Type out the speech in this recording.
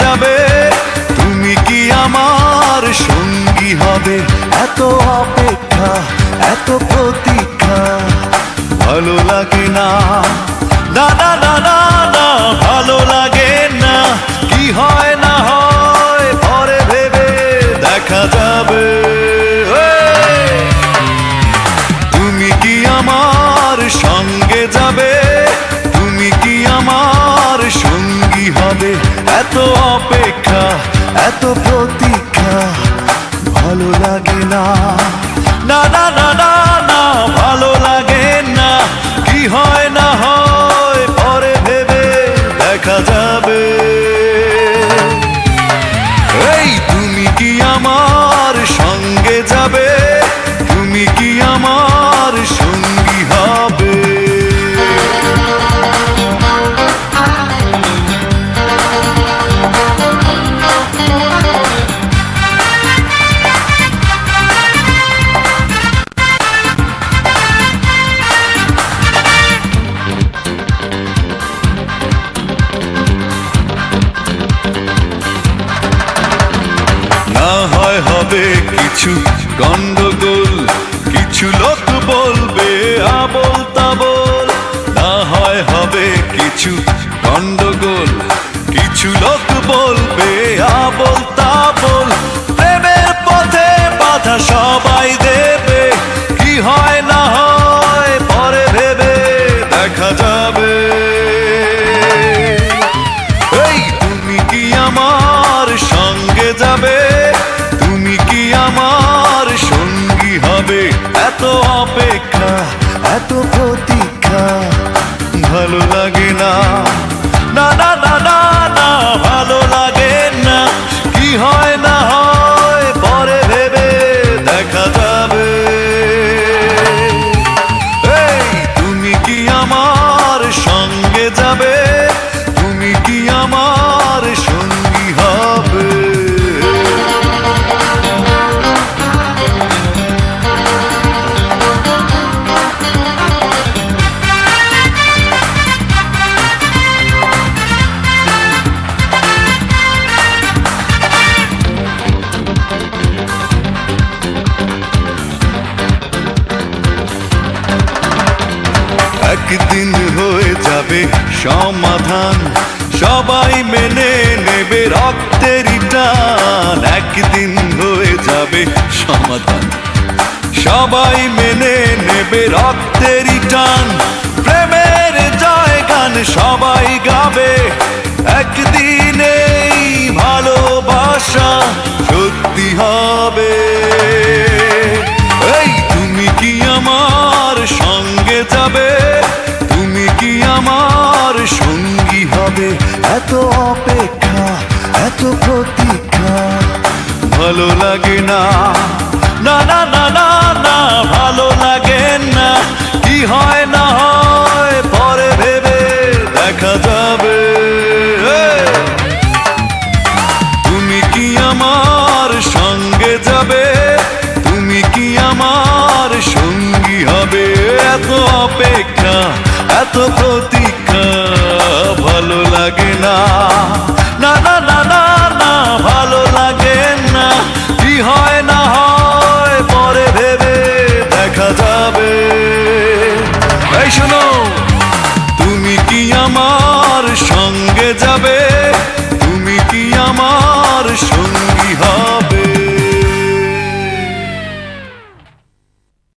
যাবে, তুমি কি আমার সঙ্গী হবে? এত অপেক্ষা, এত প্রতীক্ষা, ভালো লাগে না। দাদা দাদা না, ভালো লাগে না। কি হয় এত প্রতীক্ষা ভালো লাগে না। হবে কিছু গন্ডগোল, কিছু লোক বলবে আবল তাবল। না হয় হবে কিছু গন্ডগোল, কিছু লোক বলবে আবল তাবল। হবে এত অপেক্ষা এত প্রতীক্ষা। ভালো লাগে না। সমাধান। সবাই মেনে নেবে রক্তের টান। একদিন হয়ে যাবে সমাধান। সবাই মেনে নেবে রক্তের টান। প্রেমের জয় গান সবাই গাবে। একদিন এই ভালোবাসা সত্যি হবে। এই তুমি কি আমার সঙ্গে যাবে? হবে? এত অপেক্ষা, এত প্রতীক্ষা ভালো লাগে না না না না না না, ভালো লাগে না। কি হয়, না হয়, পরে ভেবে দেখা যাবে। তুমি কি আমার সঙ্গে যাবে? তুমি কি আমার সঙ্গী হবে? এত অপেক্ষা, এত প্রতীক্ষা এই শোনো তুমি কি আমার সঙ্গে যাবে